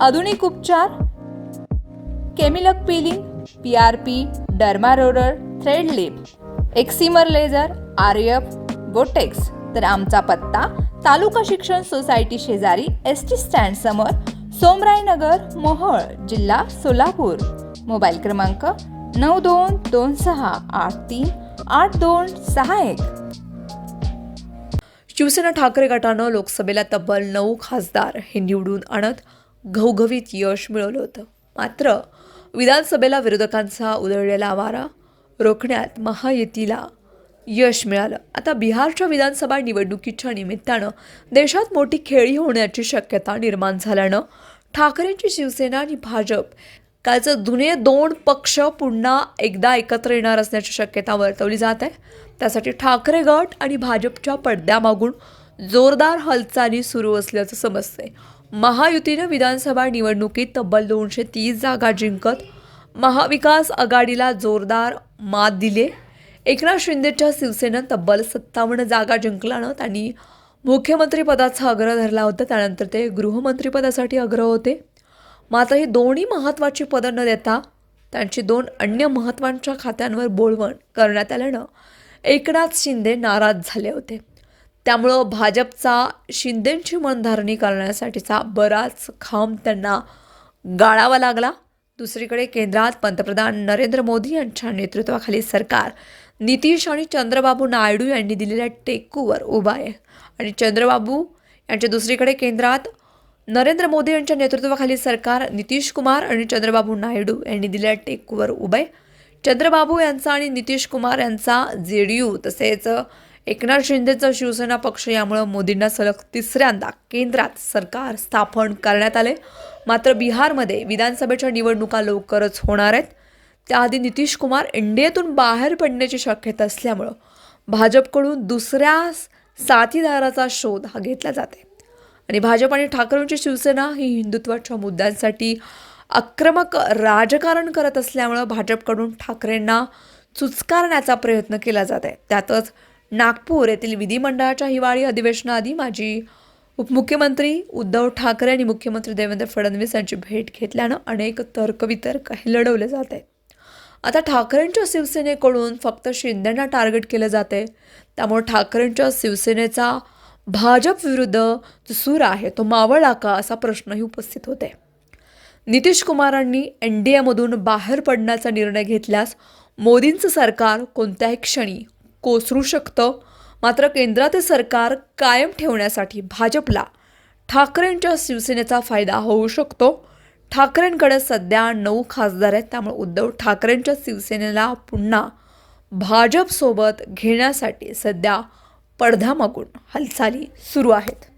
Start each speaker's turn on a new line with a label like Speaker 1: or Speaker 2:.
Speaker 1: आधुनिक उपचार केमिलक peeling P R P derma roller thread lip excimer laser R F Botox तर आमचा पत्ता तालुका शिक्षण सोसायटी शेजारी एस टी स्टँड समोर सोमरायनगर मोहोळ जिल्हा सोलापूर. मोबाईल क्रमांक नऊ दोन दोन सहा आठ तीन आठ दोन सहा एक.
Speaker 2: शिवसेना ठाकरे गटानं लोकसभेला तब्बल नऊ खासदार हे निवडून आणत घवघवीत यश मिळवलं होतं. मात्र विधानसभेला विरोधकांचा उधळलेला वारा रोखण्यात महायुतीला यश मिळालं. आता बिहारच्या विधानसभा निवडणुकीच्या निमित्तानं देशात मोठी खेळी होण्याची शक्यता निर्माण झाल्यानं ठाकरेंची शिवसेना आणि भाजप कालचं जुने दोन पक्ष पुन्हा एकदा एकत्र येणार असण्याची शक्यता वर्तवली जात आहे. त्यासाठी ठाकरे गट आणि भाजपच्या पडद्यामागून जोरदार हालचाली सुरू असल्याचं समजतंय. महायुतीनं विधानसभा निवडणुकीत तब्बल दोनशे तीस जागा जिंकत महाविकास आघाडीला जोरदार मात दिले. एकनाथ शिंदेच्या शिवसेनेनं तब्बल सत्तावन्न जागा जिंकल्यानं त्यांनी मुख्यमंत्रीपदाचा आग्रह धरला होता. त्यानंतर ते गृहमंत्रीपदासाठी आग्रह होते. मात्र ही दोन्ही महत्त्वाची पदं न देता त्यांची दोन अन्य महत्त्वाच्या खात्यांवर बोलवण करण्यात आल्यानं एकनाथ शिंदे नाराज झाले होते. त्यामुळं भाजपचा शिंदेंची मनधारणी करण्यासाठीचा बराच खांब त्यांना गाळावा लागला दुसरीकडे केंद्रात पंतप्रधान नरेंद्र मोदी यांच्या नेतृत्वाखाली सरकार नितीश आणि चंद्रबाबू नायडू यांनी दिलेल्या टेकूवर उभा आहे आणि चंद्रबाबू यांच्या दुसरीकडे केंद्रात नरेंद्र मोदी यांच्या नेतृत्वाखाली सरकार नितीश कुमार आणि चंद्रबाबू नायडू यांनी दिलेल्या टेकूवर उभे आहे. चंद्रबाबू यांचा आणि नितीश कुमार यांचा जे डी यू तसेच एकनाथ शिंदेचा शिवसेना पक्ष यामुळं मोदींना सलग तिसऱ्यांदा केंद्रात सरकार स्थापन करण्यात आले मात्र बिहारमध्ये विधानसभेच्या निवडणुका लवकरच होणार आहेत. त्याआधी नितीश कुमार इंडियातून बाहेर पडण्याची शक्यता असल्यामुळं भाजपकडून दुसऱ्या साथीदाराचा शोध हा घेतला जाते आणि भाजप आणि ठाकरेंची शिवसेना ही हिंदुत्वाच्या मुद्द्यांसाठी आक्रमक राजकारण करत असल्यामुळं भाजपकडून ठाकरेंना चुचकारण्याचा प्रयत्न केला जात आहे त्यातच नागपूर येथील विधिमंडळाच्या हिवाळी अधिवेशनाआधी माजी उपमुख्यमंत्री उद्धव ठाकरे आणि मुख्यमंत्री देवेंद्र फडणवीस यांची भेट घेतल्यानं अनेक तर्कवितर्क हे लढवले जात. आहेत आता ठाकरेंच्या शिवसेनेकडून फक्त शिंदेंना टार्गेट केलं जाते. त्यामुळे ठाकरेंच्या शिवसेनेचा भाजप विरुद्ध जो सूर आहे तो मावळला का असा प्रश्नही उपस्थित होते. नितीश कुमारांनी एन डी एमधून बाहेर पडण्याचा निर्णय घेतल्यास मोदींचं सरकार कोणत्याही क्षणी कोसरू शकतं? मात्र केंद्रातील सरकार कायम ठेवण्यासाठी भाजपला ठाकरेंच्या शिवसेनेचा फायदा होऊ शकतो. ठाकरेंकडे सध्या नऊ खासदार आहेत. त्यामुळे उद्धव ठाकरेंच्या शिवसेनेला पुन्हा भाजपसोबत घेण्यासाठी सध्या पडद्यामागून हालचाली सुरू आहेत.